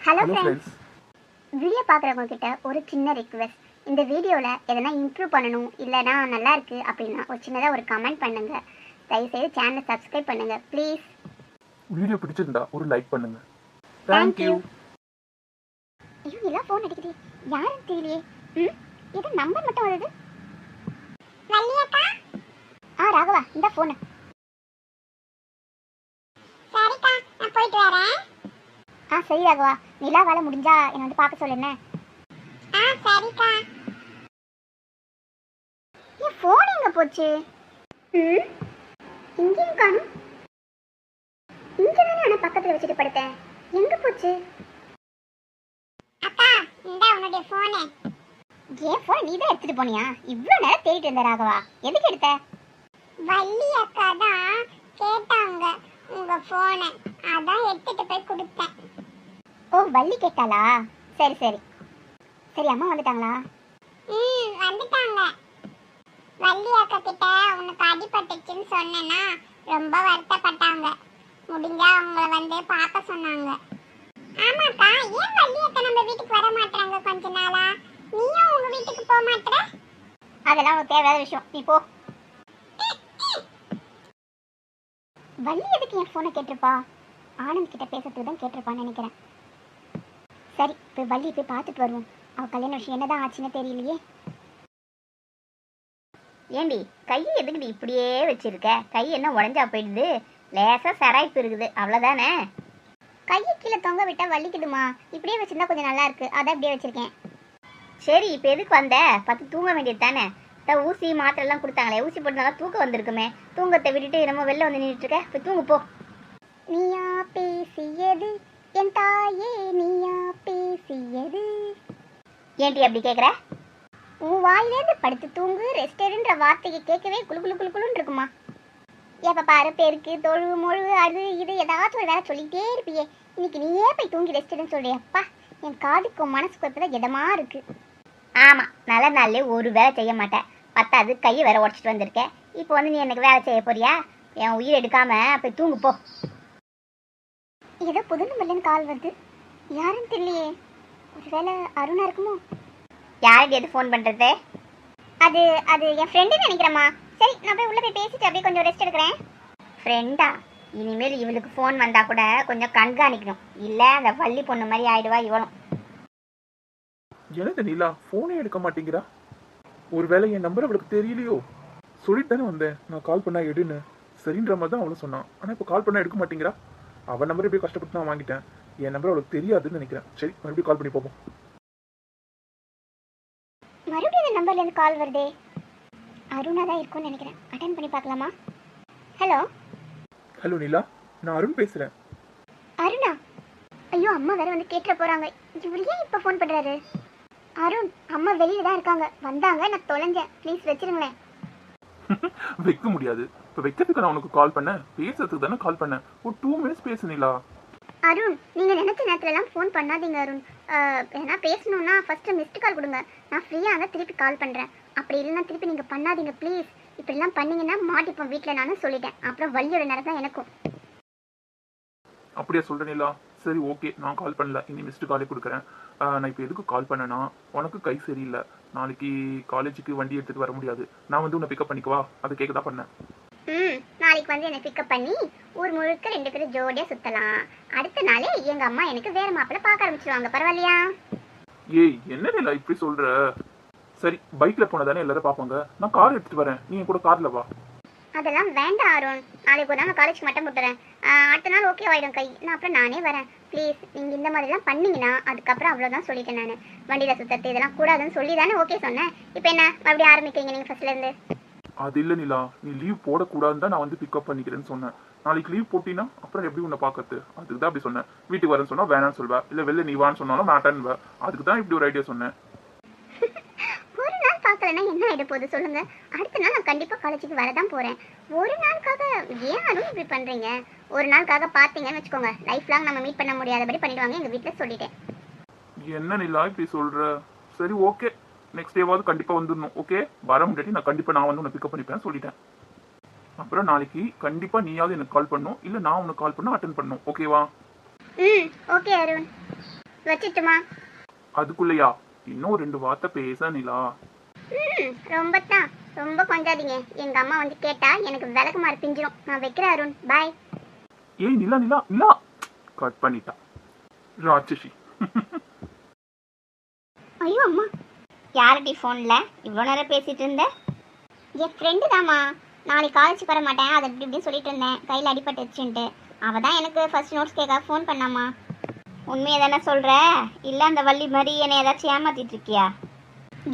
Hello friends video பார்க்குறவங்க கிட்ட ஒரு சின்ன ரிக்வெஸ்ட் இந்த வீடியோவில் எதனா இம்ப்ரூவ் பண்ணணும் இல்லைனா நல்லா இருக்கு அப்படின்னா ஒரு சின்னதாக ஒரு கமெண்ட் பண்ணுங்க. தயவுசெய்து சேனலை சப்ஸ்கிரைப் பண்ணுங்க ப்ளீஸ் வீடியோ பிடிச்சிருந்தா ஒரு லைக் பண்ணுங்க. Thank you you. ஐயோ எல்லாம் ஃபோன் அடிக்குது. யாரும் தெரியலையே. ம்? இது நம்பர் மட்டும் வருது. வள்ளியக்கா? ஆ ராகவா இந்த ஃபோனு சரிக்கா நான் போயிட்டு வரேன் ஆ சரி ராகவா. நிலா வேலை முடிஞ்சா என்னை வந்து பார்க்க சொல்லு என்ன? ஆ சரிக்கா. என் ஃபோன் எங்க போச்சு? ம்? இங்கேயும் காணும். இங்க தானே நான் பக்கத்துல வச்சுட்டு படுத்தேன். எங்க போச்சு? அக்கா இந்த உன்னுடைய போனு ஏன் போன் நீ தான் எடுத்துட்டு போனியா? இவ்ளோ நேரம் தேடிட்டு இருந்த ராகவா. எதுக்கு எடுத்த? வள்ளி அக்கா தான் கேட்டாங்க உங்க போனை அதான் எடுத்துட்டு போய் கொடுத்தேன். ஓ வள்ளி கேட்டாளா? சரி சரி. சரி அம்மா வந்துட்டாங்களா? ம் வந்துட்டாங்க. வள்ளி அக்கா கிட்ட உனக்கு அடிபட்டுச்சுன்னு சொன்னேன்னா ரொம்ப வருத்தப்பட்டாங்க. முடிஞ்சா அவங்கள வந்து பார்க்க சொன்னாங்க. ஆமாக்கா ஏன் வள்ளி அக்கா நம்ம வீட்டுக்கு வர மாட்டாங்க கொஞ்ச நாளா? நீயும் உங்க வீட்டுக்கு போக மாட்டற? அதெல்லாம் ஒரு தேவையான விஷயம். நீ போ. வள்ளி எதுக்கு என் போனை கேட்டிருப்பா? ஆனந்த் கிட்ட பேசுறதுக்கு தான் கேட்டிருப்பான்னு நினைக்கிறேன். சரி போய் வள்ளி போய் பார்த்துட்டு வருவோம். அவ கல்யாண விஷயம் என்னதான் ஆச்சுன்னு தெரியலையே. ஏண்டி கை எதுக்குடி இப்படியே வச்சிருக்க? கை என்ன உடஞ்சா போயிடுது? லேசா சராய்ப்பு இருக்குது அவ்வளோதானே கையை கீழே தொங்க விட்டா வலிக்குதுமா? இப்படியே வச்சிருந்தா கொஞ்சம் நல்லா இருக்கு. அதான் இப்படியே வச்சிருக்கேன். சரி இப்போ எதுக்கு வந்த? பார்த்து தூங்க வேண்டியது தானே? ஊசி மாத்திரை எல்லாம் கொடுத்தாங்களே ஊசி போட்டனால தூக்கம் வந்திருக்குமே. தூங்கத்தை விட்டுட்டு நம்ம வெளில வந்து நின்றுட்டு இருக்க. போய் தூங்கு போ. நீயா பேசியது என் தாயே நீயா பேசியது. ஏன்டி அப்படி கேட்குற உன் வாயிலேருந்து படுத்து தூங்கு ரெஸ்ட் எடுன்ற வார்த்தையை கேட்கவே குளு குளு குளு குளுன்னு இருக்குமா? எப்ப பாரு பெருக்கு தொழு மொழு அது இது ஏதாச்சும் ஒரு வேலை சொல்லிட்டே இருப்பியே. இன்னைக்கு நீயே போய் தூங்கி ரெஸ்ட் எடுன்னு சொல்றியே? அப்பா என் காதுக்கும் மனசுக்கும் இப்பதான் இதமா இருக்கு? ஆமா நல்ல நாள்லயே ஒரு வேலை செய்ய மாட்டேன். பத்தாது கையை வேற உடச்சிட்டு வந்திருக்கேன். இப்போ வந்து நீ எனக்கு வேலை செய்ய போறியா? என் உயிர் எடுக்காம போய் தூங்கு போ. ஏதோ புது நம்பர்லேருந்து கால் வருது. யாருன்னு தெரியலையே. ஒருவேளை அருணா இருக்குமோ? யாருக்கு எது ஃபோன் பண்றது? அது அது என் ஃப்ரெண்டு நினைக்கிறேம்மா. சரி நான் போய் உள்ள போய் பேசிட்டு அப்படியே கொஞ்சம் ரெஸ்ட் எடுக்கிறேன். ஃப்ரெண்டா இனிமேல் இவளுக்கு ஃபோன் வந்தா கூட கொஞ்சம் கண்காணிக்கணும். இல்ல அந்த வள்ளி பொண்ணு மாதிரி ஆயிடுவா இவளும். எனக்கு நிலா? ஃபோனே எடுக்க மாட்டேங்கிறா? ஒருவேளை என் நம்பர் அவளுக்கு தெரியலையோ? சொல்லிட்டு தானே வந்தேன். நான் கால் பண்ணா எடுன்னு. சரின்ற மாதிரி தான் அவளும் சொன்னான். ஆனா இப்போ கால் பண்ணா எடுக்க மாட்டேங்கிறா? அவன் நம்பர் எப்படியோ கஷ்டப்பட்டு நான் வாங்கிட்டேன். என் நம்பர் அவளுக்கு தெரியாதுன்னு நினைக்கிறேன். சரி மறுபடியும் கால் பண்ணி பார்ப்போம் மறுபடியும் இந்த நம்பர்ல இருந்து கால் வருதே? அருணா தான் இருக்கும்னு நினைக்கிறேன். அட்டன் பண்ணி பார்க்கலாமா? Hello hello Nila. நான் அருண் பேசுறேன். அருணா? ஐயோ அம்மா வேற வந்து கேட்டுற போறாங்க. இவர் ஏன் இப்போ ஃபோன் பண்றாரு? அருண் அம்மா வெளியில தான் இருக்காங்க. வந்தாங்க நான் தொலைஞ்சேன். ப்ளீஸ் வச்சிருங்களேன். வைக்க முடியாது. இப்போ வைக்கிறதுக்கு நான் உனக்கு கால் பண்ணேன். பேசுறதுக்கு தானே கால் பண்ணேன். ஒரு டூ மினிட்ஸ் பேசு நிலா. அருண் நீங்க நினைச்ச நேரத்துல எல்லாம் ஃபோன் பண்ணாதீங்க அருண். ஏன்னா பேசணும்னா ஃபர்ஸ்ட் மிஸ்டு கால் கொடுங்க. நான் ஃப்ரீயா இருந்தா திருப்பி கால் பண்றேன். அப்படி இல்லைன்னா திருப்பி நீங்க பண்ணாதீங்க ப்ளீஸ் இப்படிலாம் பண்ணீங்கன்னா மாட்டிப்போம் வீட்டில் நானும் சொல்லிட்டேன். அப்புறம் வள்ளியோட நேரம் தான் எனக்கும். அப்படியே சொல்ற நிலா? சரி ஓகே நான் கால் பண்ணல. இனி மிஸ்டு காலே கொடுக்குறேன். நான் இப்போ எதுக்கு கால் பண்ணேன்னா உனக்கு கை சரியில்லை. நாளைக்கு காலேஜுக்கு வண்டி எடுத்துட்டு வர முடியாது. நான் வந்து உன்னை பிக்கப் பண்ணிக்குவா? அது கேட்க தான் பண்ணேன். வந்து என்னை பிக்கப் பண்ணி ஊர் முழுக்க ரெண்டு பேரும் ஜோடியா சுத்தலாம். அடுத்த நாளே எங்க அம்மா எனக்கு வேற மாப்பிள்ளை பார்க்க ஆரம்பிச்சிருவாங்க. பரவாயில்லையா? ஏய் என்ன நிலா இப்படி சொல்ற? சரி பைக்ல போனா தானே எல்லாரும் பார்ப்பாங்க. நான் கார் எடுத்துட்டு வரேன். நீ கூட கார்ல வா. அதெல்லாம் வேண்டாம் அருண். நாளைக்கு ஒரு நாள் காலேஜ் மட்டும் போட்டுறேன். அடுத்த நாள் ஓகே ஆயிடும் கை. நான் அப்புறம் நானே வரேன். ப்ளீஸ் நீங்கள் இந்த மாதிரிலாம் பண்ணீங்கன்னா அதுக்கப்புறம் அவ்வளோதான் சொல்லிட்டேன் நான். வண்டியில் சுத்தத்து இதெல்லாம் கூடாதுன்னு சொல்லி தானே ஓகே சொன்னேன். இப்போ என்ன? மறுபடியும் ஆரம்பிக்கிறீங்க நீங்கள் ஃபர்ஸ்ட்லேருந்து அது இல்ல நிலா நீ லீவ் போடக்கூடாதுன்னு தான் நான் வந்து பிக்கப் பண்ணிக்கிறேன்னு சொன்னேன். நாளைக்கு லீவ் போட்டினா அப்புறம் எப்படி உன்னை பார்க்கறது? அதுக்கு தான் அப்படி சொன்னேன். வீட்டுக்கு வரேன்னு சொன்னா வேணாம்னு சொல்வா. இல்ல வெளில நீ வான்னு சொன்னாலும் மாட்டேன்னு அதுக்கு தான் இப்படி ஒரு ஐடியா சொன்னேன். ஒரு நாள் பார்க்கலன்னா என்ன ஆகிட போகுது சொல்லுங்க. அடுத்த நாள் நான் கண்டிப்பாக காலேஜுக்கு வரதான் போகிறேன் ஒரு நாளுக்காக ஏன் அருண் இப்படி பண்ணுறீங்க ஒரு நாளுக்காக பார்த்தீங்கன்னு வச்சுக்கோங்க. லைஃப் லாங் நம்ம மீட் பண்ண முடியாதபடி பண்ணிடுவாங்க. எங்கள் வீட்டில் சொல்லிட்டேன். என்ன நிலா இப்படி சொல்ற? சரி ஓகே நெக்ஸ்ட் டேவாவது கண்டிப்பா வந்துடணும். ஓகே வர முன்னாடி நான் கண்டிப்பா நான் வந்து உன்னை பிக்கப் பண்ணிப்பேன் சொல்லிட்டேன். அப்புறம் நாளைக்கு கண்டிப்பா நீயாவது எனக்கு கால் பண்ணும். இல்ல நான் உனக்கு கால் பண்ண அட்டன் பண்ணும். ஓகேவா ம் ஓகே அருண். வச்சுட்டுமா? அதுக்குள்ளயா? இன்னும் ரெண்டு வார்த்தை பேச நிலா. ரொம்ப தான் ரொம்ப கொஞ்சாதீங்க. எங்க அம்மா வந்து கேட்டா எனக்கு விளக்கு மாறு பிஞ்சிரும். நான் வைக்கிறேன் அருண். பாய் ஏய் நிலா நிலா நிலா. கட் பண்ணிட்டா. ராட்சசி. ஐயோ அம்மா. யார்டி ஃபோனில் இவ்வளோ நேரம் பேசிகிட்டு இருந்த? என் ஃப்ரெண்டு தாம்மா. நாளைக்கு காலேஜ் வர மாட்டேன் அதை இப்படி இப்படி சொல்லிட்டு இருந்தேன். கையில் அடிபட்டுச்சுன்ட்டு அவள் தான் எனக்கு ஃபர்ஸ்ட் நோட்ஸ் கேட்க ஃபோன் பண்ணாமா உண்மையை தானே சொல்கிற இல்லை அந்த வள்ளி மாதிரி என்னை ஏதாச்சும் ஏமாற்றிட்டு இருக்கியா?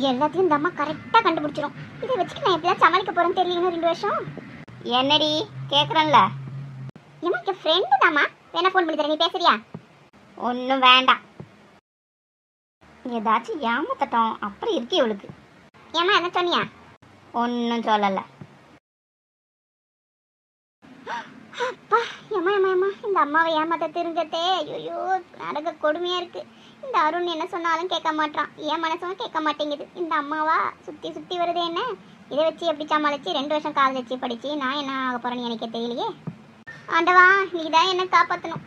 எல்லாத்தையும் இந்த அம்மா கரெக்டாக கண்டுபிடிச்சிரும். இதை வச்சுட்டு நான் எப்படிதான் சமாளிக்க போகிறேன்னு தெரியல இன்னும் ரெண்டு வருஷம். என்னடி? கேட்குறேன்ல ஏமா என் ஃப்ரெண்டு தாம்மா. வேணா ஃபோன் பண்ணி தரேன். நீ பேசுறியா? ஒன்றும் வேண்டாம். ஏதாச்சும் ஏமாத்தட்டும். அப்புறம் இருக்கு இவளுக்கு. ஏமா என்ன சொன்னியா? ஒன்றும் சொல்லலை. அப்பா ஏமா ஏமா ஏமா இந்த அம்மாவை ஏமாத்த தெரிஞ்சதே ஐயோ நடக்க கொடுமையா இருக்கு. இந்த அருண் என்ன சொன்னாலும் கேட்க மாட்டான் என் மனசும் கேட்க மாட்டேங்குது. இந்த அம்மாவா? சுத்தி சுத்தி வருது என்ன? இதை வச்சு எப்படி சமாளிச்சு ரெண்டு வருஷம் காலேஜ் வச்சு படிச்சு நான் என்ன ஆக போறேன்னு எனக்கு தெரியலையே. ஆண்டவா நீ தான் என்ன காப்பாற்றணும்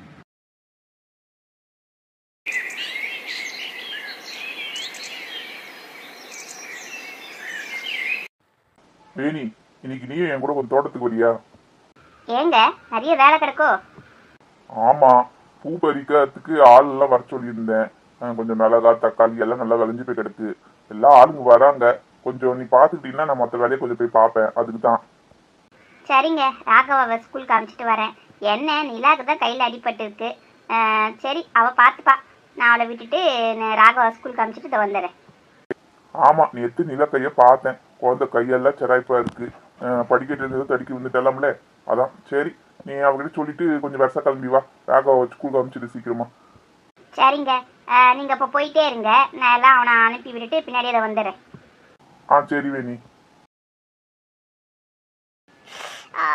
வேணி இன்னைக்கு நீயும் என் கூட கொஞ்சம் தோட்டத்துக்கு வரியா? ஏங்க நிறைய வேலை கிடக்கோ. ஆமா பூ பறிக்கிறதுக்கு ஆள் எல்லாம் வர சொல்லியிருந்தேன். கொஞ்சம் மிளகா தக்காளி எல்லாம் நல்லா விளைஞ்சு போய் கிடக்கு. எல்லா ஆளுங்க வராங்க. கொஞ்சம் நீ பாத்துக்கிட்டீங்கன்னா நான் மற்ற வேலையை கொஞ்சம் போய் பார்ப்பேன். அதுக்கு தான். சரிங்க ராகவாவை ஸ்கூலுக்கு அனுப்பிச்சிட்டு வரேன். என்ன நிலாவுக்கு தான் கையில் அடிபட்டு இருக்கு. சரி அவள் பார்த்துப்பா. நான் அவளை விட்டுட்டு நான் ராகவா ஸ்கூலுக்கு அனுப்பிச்சிட்டு வந்துடுறேன். ஆமா நேத்து நில கைய பார்த்தேன். குழந்தை கையெல்லாம் சிராய்ப்பா இருக்கு அஹ் படிக்கட்டு இருந்தது தடுக்கி வந்துட்டலாம்ல அதான். சரி நீ அவகிட்ட சொல்லிட்டு கொஞ்சம் வருஷம் கிளம்பி வா. ராகவ ஸ்கூலுக்கு அனுப்பிச்சிட்டு சீக்கிரமா. சரிங்க. நீங்கள் அப்போ போயிட்டே இருங்க. நான் எல்லாம் அவனை அனுப்பி விட்டுட்டு பின்னாடி அதை வந்துடுறேன். ஆ சரி வேணி. ஆ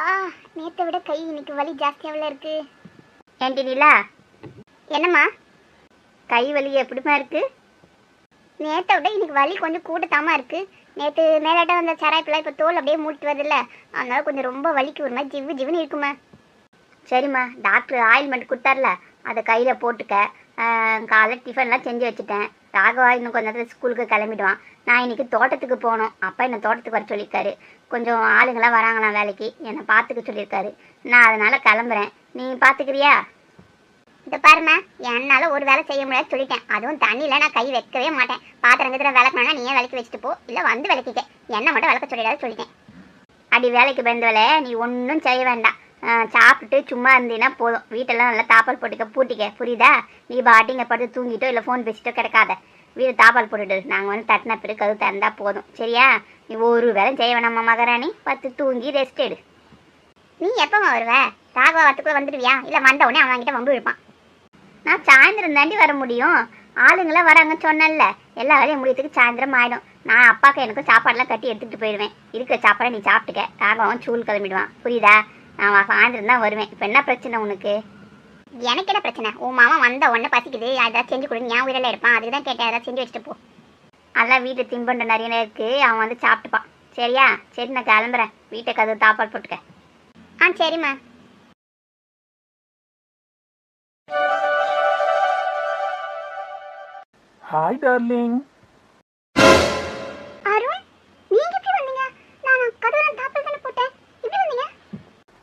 நேற்றை விட கை இன்னைக்கு வலி ஜாஸ்தியாவில் இருக்கு. ஏண்டி நிலா? என்னம்மா? கை வலி எப்படிமா இருக்கு? நேற்றை விட இன்னைக்கு வலி கொஞ்சம் கூட்டத்தாமா இருக்கு. நேற்று மேலாட்டம் வந்த சராய்ப்பில் இப்போ தோல் அப்படியே மூட்டு வருதுல்ல. அதனால கொஞ்சம் ரொம்ப வலிக்கு ஒரு மாதிரி ஜிவ்வு ஜிவ்வுன்னு இருக்குமா சரிம்மா டாக்டர் ஆயில்மெண்ட் கொடுத்தார்ல அதை கையில் போட்டுக்க. காலை டிஃபன்லாம் செஞ்சு வச்சுட்டேன். ராகவா இன்னும் கொஞ்ச நேரத்தில் ஸ்கூலுக்கு கிளம்பிடுவான். நான் இன்னைக்கு தோட்டத்துக்கு போகணும். அப்பா என்னை தோட்டத்துக்கு வர சொல்லியிருக்காரு. கொஞ்சம் ஆளுங்களாம் வராங்களாம் வேலைக்கு. என்னை பார்த்துக்க சொல்லியிருக்காரு. நான் அதனால் கிளம்புறேன். நீ பார்த்துக்கிறியா? இந்த பாருமா என்னால் ஒரு வேலை செய்ய முடியாது சொல்லிட்டேன். அதுவும் தண்ணியில் நான் கை வைக்கவே மாட்டேன். பாத்திரம் கித்திரம் விளக்கணும்னா நீயே விளக்கி வச்சுட்டு போ இல்லை வந்து விளக்கிக்க. என்ன மட்டும் விளக்க சொல்லிடாத சொல்லிட்டேன். அடி வேலைக்கு பயந்தவளே நீ ஒன்றும் செய்ய வேண்டாம். ஆஹ் சாப்பிட்டுட்டு சும்மா இருந்தீங்கன்னா போதும். வீட்டெல்லாம் நல்லா தாப்பால் போட்டுக்க பூட்டிக்க. புரியுதா? நீ பாட்டிங்க படுத்து தூங்கிட்டோ இல்லை ஃபோன் பேசிட்டோ கிடக்காத. வீடு தாப்பால் போட்டுடு. நாங்கள் வந்து தட்டின பிறகு கதவு திறந்தா போதும். சரியா? நீ ஒரு வேலை செய்ய வேணாமா மகாராணி. பத்து தூங்கி ரெஸ்ட் எடு. நீ எப்போம்மா வருவ? ராகவா வரத்துக்குள்ள வந்துடுவியா? இல்லை வந்த உடனே அவன் அவன்கிட்ட வம்பு இருப்பான் நான் சாயந்தரம் தாண்டி வர முடியும். ஆளுங்களாம் வராங்க சொன்னேன்ல. எல்லா வேலையும் முடியறதுக்கு சாயந்தரம் ஆயிடும். நான் அப்பாவுக்கு எனக்கும் சாப்பாடெல்லாம் கட்டி எடுத்துகிட்டு போயிடுவேன். இருக்கிற சாப்பாடை நீ சாப்பிட்டுக்க. ராகவன் சூல் கிளம்பிடுவான். புரியுதா? நான் சாயந்தரம் தான் வருவேன். இப்போ என்ன பிரச்சனை உனக்கு? எனக்கு என்ன பிரச்சனை? உன் மாமா வந்த உடனே பசிக்குது. ஏதாவது செஞ்சு கொடுங்க என் உயிரில் இருப்பான். அதுக்கு தான் கேட்டேன். ஏதாவது செஞ்சு வச்சுட்டு போ. அதெல்லாம் வீட்டில் தின்பண்டம் நிறைய இருக்கு. அவன் வந்து சாப்பிட்டுப்பான். சரியா? சரி நான் கிளம்புறேன். வீட்டை கதவு தாப்பால் போட்டுக்க. ஆ சரிம்மா. ஹாய் டார்லிங் அருண் நீங்க எப்படி வந்தீங்க? நான் கதவுல தாப்பால் தானே போட்டேன். எப்படி வந்தீங்க?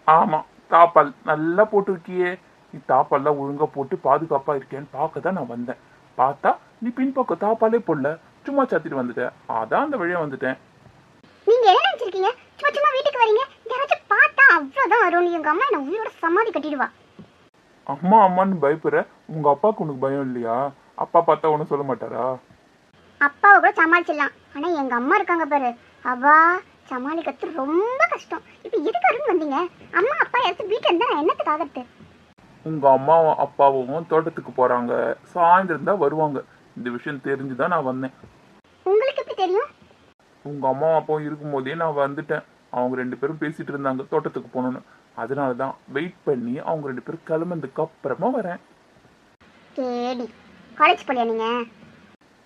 ஆமா தாப்பால் நல்லா போட்டிருக்கியே. நீ தாப்பால்லாம் ஒழுங்கா போட்டு பாதுகாப்பா இருக்கேன்னு பார்க்க தான் நான் வந்தேன். பார்த்தா நீ பின்பக்கம் தாப்பாலே போடல. சும்மா சாத்திட்டு வந்துட்ட. அதான் அந்த வழியா வந்துட்டேன். நீங்க என்ன நினைச்சிருக்கீங்க? சும்மா சும்மா வீட்டுக்கு வரீங்க. யாராச்சும் பார்த்தா அவ்வளவுதான் அருண். எங்க அம்மா என்ன உயிரோட சமாதி கட்டிடுவா. அம்மா அம்மான்னு பயப்படுற. உங்க அப்பாவுக்கு உனக்கு பயம் இல்லையா? அப்பா பார்த்தா ஒன்றும் சொல்ல மாட்டாரா? அப்பாவை கூட சமாளிச்சிடலாம். ஆனா எங்க அம்மா இருக்காங்க பாரு. அவா சமாளிக்கிறது ரொம்ப கஷ்டம். இப்போ எதுக்கு அருண் வந்தீங்க? அம்மா அப்பா யாராச்சும் வீட்டுல இருந்தா என்னத்துக்கு ஆகிறது உங்க அம்மாவும் அப்பாவும் தோட்டத்துக்கு போறாங்க. சாயந்தரம் தான் வருவாங்க. இந்த விஷயம் தெரிஞ்சுதான் நான் வந்தேன். உங்களுக்கு எப்படி தெரியும்? உங்க அம்மாவும் அப்பாவும் இருக்கும்போதே நான் வந்துட்டேன். அவங்க ரெண்டு பேரும் பேசிட்டு இருந்தாங்க தோட்டத்துக்கு போகணும்னு. அதனால தான் வெயிட் பண்ணி அவங்க ரெண்டு பேரும் கிளம்புனதுக்கு அப்புறமா வரேன். கேடி காலேஜ் போலியா நீங்க?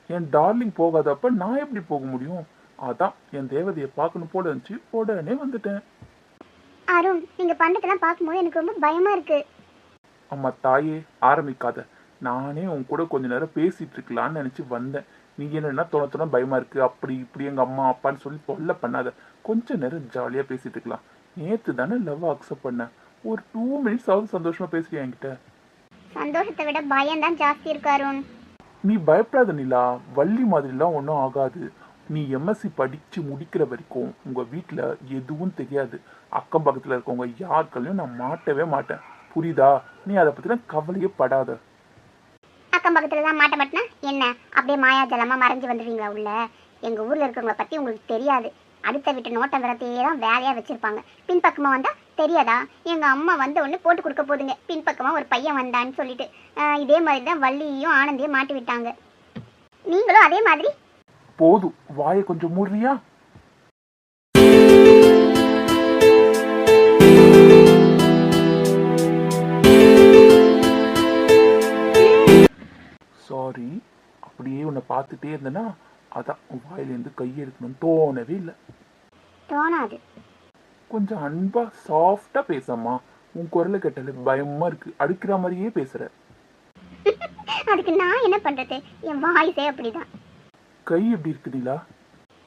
என் டார்லிங் போகாதப்ப நான் எப்படி போக முடியும்? அதான் என் தேவதையை பார்க்கணும் போல இருந்துச்சு. உடனே வந்துட்டேன். அருண் நீங்க பண்றதெல்லாம் பார்க்கும்போது எனக்கு ரொம்ப பயமா இருக்கு. அம்மா தாயே ஆரம்பிக்காத. நானே உன் கூட கொஞ்ச நேரம் பேசிட்டு இருக்கலாம்னு நினைச்சு வந்தேன். நீ என்னன்னா தொண தொண பயமா இருக்கு. அப்படி இப்படி எங்க அம்மா அப்பான்னு சொல்லி தொல்லை பண்ணாத. கொஞ்ச நேரம் ஜாலியா பேசிட்டு இருக்கலாம். நேத்து தானே லவ் அக்செப்ட் பண்ணேன். ஒரு டூ மினிட்ஸ் ஆகுது சந்தோஷமா பேசுறியா என்கிட்ட? சந்தோஷத்தை விட பயம் தான் ஜாஸ்தி இருக்கு அருண். நீ பயப்படாத நிலா வள்ளி மாதிரிலாம் ஒன்றும் ஆகாது. நீ எம்எஸ்சி படிச்சு முடிக்கிற வரைக்கும் உங்க வீட்ல எதுவும் தெரியாது. அக்கம் பக்கத்துல இருக்கவங்க யாருக்களையும் நான் மாட்டவே மாட்டேன். புரியுதா? நீ அதை பத்தின கவலையே படாத. அக்கம் பக்கத்துல தான் மாட்ட மாட்டினா என்ன? அப்படியே மாயாஜலமா மறைஞ்சு வந்துடுவீங்களா உள்ள? எங்க ஊர்ல இருக்கிறவங்கள பத்தி உங்களுக்கு தெரியாது. அடுத்த வீட்டு நோட்டம் விரத்தையே தான் வேலையா வச்சிருப்பாங்க. பின்பக்கமா வந்தா தெரியாதா? எங்க அம்மா வந்து ஒன்று போட்டு கொடுக்க போதுங்க. பின்பக்கமா ஒரு பையன் வந்தான்னு சொல்லிட்டு. இதே மாதிரி தான் வள்ளியையும் ஆனந்தையும் மாட்டி விட்டாங்க. நீங்களும் அதே மாதிரி? போதும். வாயை கொஞ்சம் மூடுறியா? சாரி அப்படியே உன்னை பார்த்துட்டே இருந்தேன்னா அதான் உன் வாயிலேருந்து கையை எடுக்கணும்னு தோணவே இல்லை. தோணாது. கொஞ்சம் அன்பா சாஃப்டா பேசம்மா. உன் குரலை கேட்டாலே பயமா இருக்கு. அடுக்கிற மாதிரியே பேசுற. அதுக்கு நான் என்ன பண்றது? என் வாய்ஸே அப்படிதான். கை எப்படி இருக்குதுலா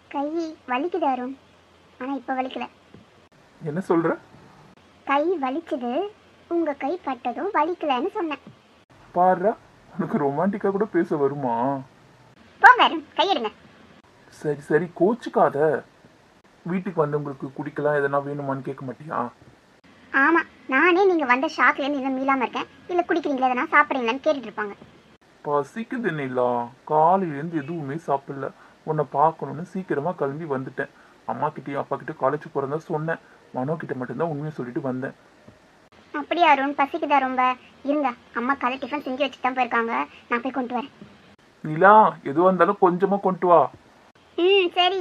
கை வலிக்குது அருண். ஆனா இப்ப வலிக்கல. என்ன சொல்ற? கை வலிச்சுது. உங்க கை பட்டதும் வலிக்கலன்னு சொன்னேன். பாருடா உனக்கு ரொமான்டிக்கா கூட பேச வருமா? போங்க அருண் கையெடுங்க. சரி சரி கோச்சுக்காத. வீட்டுக்கு வந்தவங்களுக்கு குடிக்கலாம் எதனா வேணுமான்னு கேட்க மாட்டியா? ஆமா நானே நீங்க வந்த ஷாக்ல இருந்து இன்னும் மீளாம இருக்கேன். இல்ல குடிக்கிறீங்களா எதனா சாப்பிடுறீங்களான்னு கேட்டுட்டு இருப்பாங்க பசிக்குது நிலா. காலையிலேருந்து எதுவுமே சாப்பிடல. உன்னை பார்க்கணும்னு சீக்கிரமா கிளம்பி வந்துட்டேன். அம்மா கிட்டயும் அப்பா கிட்ட காலேஜ் போறதா சொன்னேன். மனோ கிட்ட மட்டும்தான் உண்மையை சொல்லிட்டு வந்தேன். அப்படியா அருண்? பசிக்குதா ரொம்ப? இருங்க அம்மா காலை டிஃபன் செஞ்சு வச்சுட்டு தான் போயிருக்காங்க. நான் போய் கொண்டு வரேன். நிலா எதுவா இருந்தாலும் கொஞ்சமா கொண்டு வா. ம் சரி.